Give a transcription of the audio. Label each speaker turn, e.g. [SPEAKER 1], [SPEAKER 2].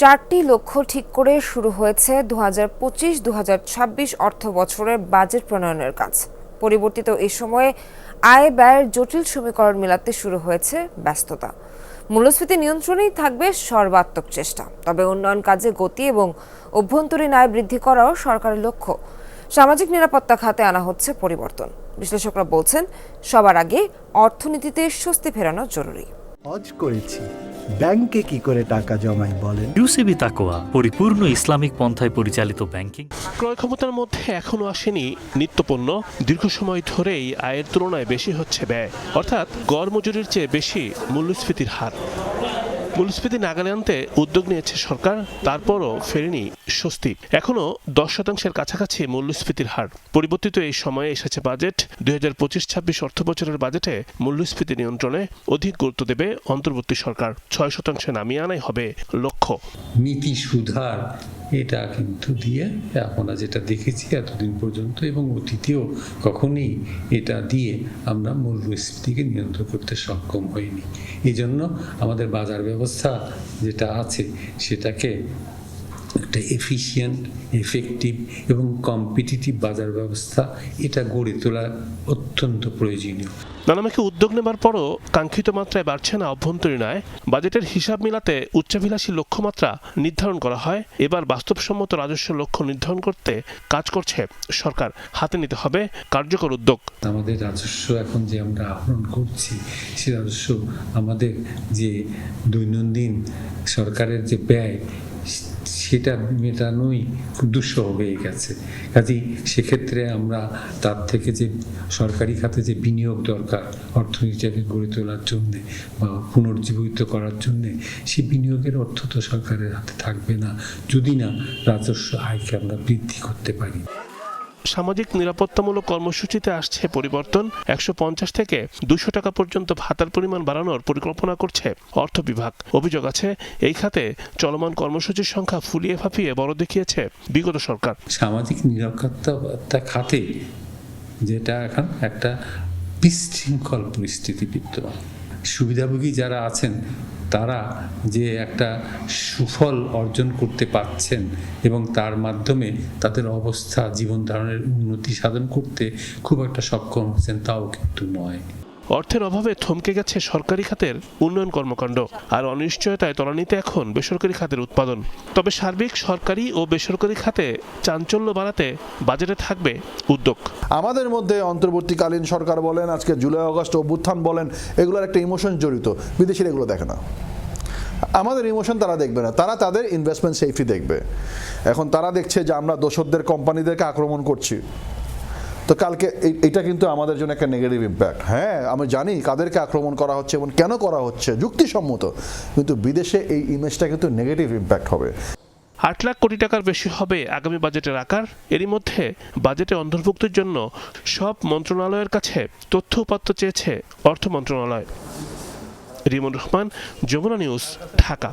[SPEAKER 1] চারটি লক্ষ্য ঠিক করে শুরু হয়েছে দু হাজার পঁচিশ দু হাজার ছাব্বিশ অর্থ বছরের বাজেট প্রণয়নের কাজ। পরিবর্তিত এই সময়ে আয় ব্যয়ের জটিল সমীকরণ মেলাতে শুরু হয়েছে ব্যস্ততা। মূল্যস্ফীতি নিয়ন্ত্রণেই থাকবে সর্বাত্মক চেষ্টা। তবে উন্নয়ন কাজে গতি এবং অভ্যন্তরীণ আয় বৃদ্ধি করাও সরকারের লক্ষ্য। সামাজিক নিরাপত্তা খাতে আনা হচ্ছে পরিবর্তন। বিশ্লেষকরা বলছেন, সবার আগে অর্থনীতিতে স্বস্তি ফেরানো জরুরি।
[SPEAKER 2] হজ করেছি। ব্যাংকে কি করে টাকা জমাই বলেন?
[SPEAKER 3] ইউসিবি তাকোয়া পরিপূর্ণ ইসলামিক পন্থায় পরিচালিত ব্যাংকিং।
[SPEAKER 4] ক্রয় ক্ষমতার মধ্যে এখনও আসেনি নিত্যপণ্য। দীর্ঘ সময় ধরেই আয়ের তুলনায় বেশি হচ্ছে ব্যয়। অর্থাৎ গড় মজুরির চেয়ে বেশি মূল্যস্ফীতির হার। মূল্যস্ফীতি নাগালে আনতে উদ্যোগ নিয়েছে সরকার, তারপরও ফেরেনি স্বস্তি। এখনও দশ শতাংশের কাছাকাছি মূল্যস্ফীতির হার। পরিবর্তিত এই সময়ে এসেছে বাজেট। দুই হাজার পঁচিশ ছাব্বিশ অর্থ বছরের বাজেটে মূল্যস্ফীতি নিয়ন্ত্রণে অধিক গুরুত্ব দেবে অন্তর্বর্তী সরকার। ছয় শতাংশে নামিয়ে আনাই হবে লক্ষ্য।
[SPEAKER 5] নীতি সুধার এটা কিন্তু দিয়ে আপনারা যেটা দেখেছি এতদিন পর্যন্ত এবং অতীতেও কখনই এটা দিয়ে আমরা মূল্যস্ফীতিকে নিয়ন্ত্রণ করতে সক্ষম হইনি। এই জন্য আমাদের বাজার ব্যবস্থা যেটা আছে সেটাকে একটা এফিশিয়েন্ট এফেক্টিভ এবং কম্পিটিটিভ বাজার ব্যবস্থা এটা গড়ে তোলা অত্যন্ত প্রয়োজনীয়।
[SPEAKER 4] নানামুখী উদ্যোগ নেবার পরও কাঙ্ক্ষিত মাত্রায় বাড়ছে না অভ্যন্তরীণ আয় বাজেটের হিসাব মিলাতে উচ্চাভিলাষী লক্ষ্যমাত্রা নির্ধারণ করা হয়। এবার বাস্তবসম্মত রাজস্ব লক্ষ্য নির্ধারণ করতে কাজ করছে সরকার। হাতে নিতে হবে কার্যকর উদ্যোগ।
[SPEAKER 5] আমাদের রাজস্ব এখন যে আমরা আহরণ করছি সে রাজস্ব আমাদের যে দৈনন্দিন সরকারের যে ব্যয় সেটা মেটানোই দুঃসহ হয়ে গেছে। কাজেই সেক্ষেত্রে আমরা তার থেকে যে সরকারি খাতে যে বিনিয়োগ দরকার অর্থনীতিটাকে গড়ে তোলার জন্যে বা পুনর্জীবিত করার জন্যে সেই বিনিয়োগের অর্থ তো সরকারের হাতে থাকবে না। যদি না, রাজস্ব আয়কে আমরা বৃদ্ধি করতে পারি।
[SPEAKER 4] সামাজিক নিরাপত্তামূলক কর্মসূচিতে আসছে পরিবর্তন। একশো পঞ্চাশ থেকে দুশো টাকা পর্যন্ত ভাতার পরিমাণ বাড়ানোর পরিকল্পনা করছে অর্থ বিভাগ। অভিযোগ আছে, এই খাতে চলমান কর্মসূচির সংখ্যা ফুলিয়ে ফাঁপিয়ে বড় দেখিয়েছে বিগত সরকার।
[SPEAKER 5] সামাজিক নিরাপত্তা খাতে যেটা এখন একটা বিশৃঙ্খল পরিস্থিতি বিদ্যমান। সুবিধাভোগী যারা আছেন, তারা যে একটা সুফল অর্জন করতে পারছেন এবং তার মাধ্যমে তাদের অবস্থা জীবন ধারণের উন্নতি সাধন করতে খুব একটা সক্ষম হচ্ছেন, তাও কিন্তু নয়।
[SPEAKER 4] অর্থের অভাবে থমকে গেছে সরকারি খাতের উন্নয়ন কর্মকাণ্ড। আর অনিশ্চয়তায় তলানিতে এখন বেসরকারি খাতের উৎপাদন। তবে সার্বিক, সরকারি ও বেসরকারি খাতে চাঞ্চল্য বাড়াতে বাজেটে থাকবে উদ্যোগ।
[SPEAKER 6] আমাদের মধ্যে অন্তর্বর্তীকালীন সরকার বলেন, আজকে জুলাই আগস্ট অভ্যুত্থান বলেন, এগুলোর একটা ইমোশন জড়িত। বিদেশিরা এগুলো দেখে না। আমাদের ইমোশন তারা দেখবে না। তারা তাদের ইনভেস্টমেন্ট সেফটি দেখবে। এখন তারা দেখছে যে আমরা দোসরদের কোম্পানিদেরকে আক্রমণ করছি। তো কালকে এটা কিন্তু আমাদের জন্য একটা নেগেটিভ ইম্প্যাক্ট হ্যাঁ আমি জানি কাদেরকে আক্রমণ করা হচ্ছে এবং কেন করা হচ্ছে, যুক্তিসম্মত। কিন্তু বিদেশে এই ইমেজটা কিন্তু নেগেটিভ ইম্প্যাক্ট হবে।
[SPEAKER 4] আট লাখ কোটি টাকার বেশি হবে আগামী বাজেটের আকার। এরই মধ্যে বাজেটে অন্তর্ভুক্তির জন্য সব মন্ত্রণালয়ের কাছে তথ্য উপাত্ত চেয়েছে অর্থ মন্ত্রণালয়। রিমন রহমান, যমুনা নিউজ, ঢাকা।